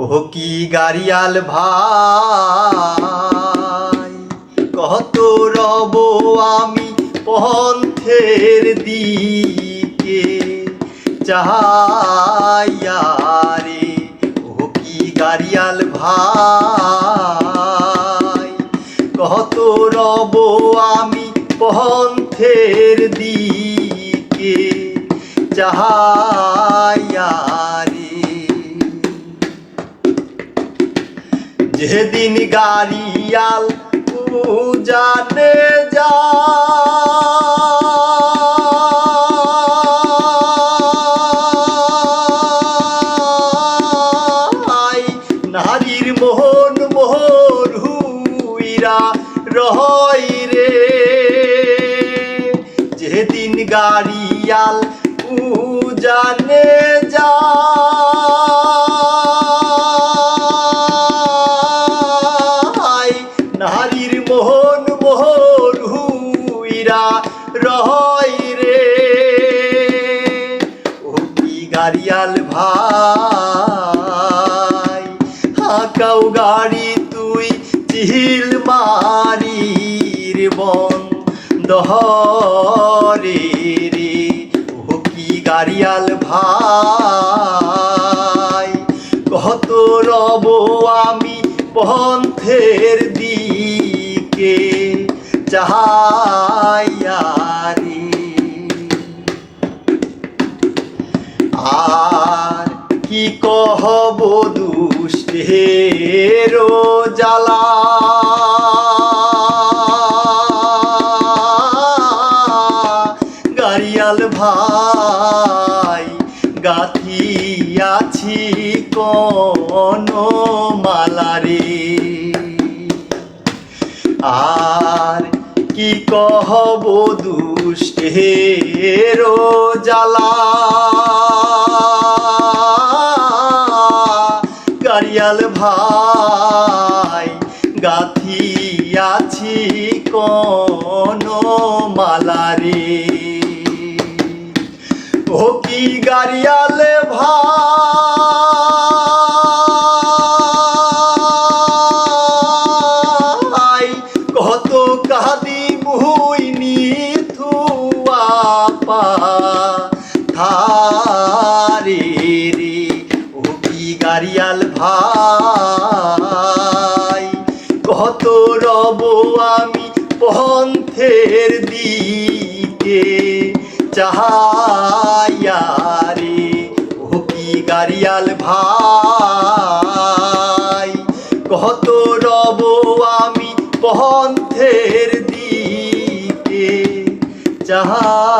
ও কি গাড়িয়াল ভাই, কত রব আমি পন্থের দিকে চাহাইয়া রে। ও কি গাড়িয়াল ভাই, কত রব আমি পন্থের দিকে চাহাইয়া যেদিন গাড়িয়াল পূজানে যা নারীর মোহন হুইরা রে। যেদিন গাড়িয়াল পূজানে যা গাড়িয়াল ভাই। হাকাও গাড়ি তুই চিহিল মারির বন দহরে রে। ও কি গাড়িয়াল ভাই। কত রব আমি পন্থের দিকে চাহাইয়া কি কহব দুষ্টের জ্বালা। গাড়িয়াল ভাই গাথিয়াছি কোন মালারে আর কি কহব দুষ্টের জ্বালা? গাড়িয়াল ভাই গাথিয়াছি কোন মালারে ও কি গাড়িয়াল ভাই কত কাদি মুইনি থুয়া পা। কত রব আমি পন্থের দিকে। চাহাইয়া রে ও কি গাড়িয়াল ভাই। কত রব আমি পন্থের দিকে। চাহাইয়া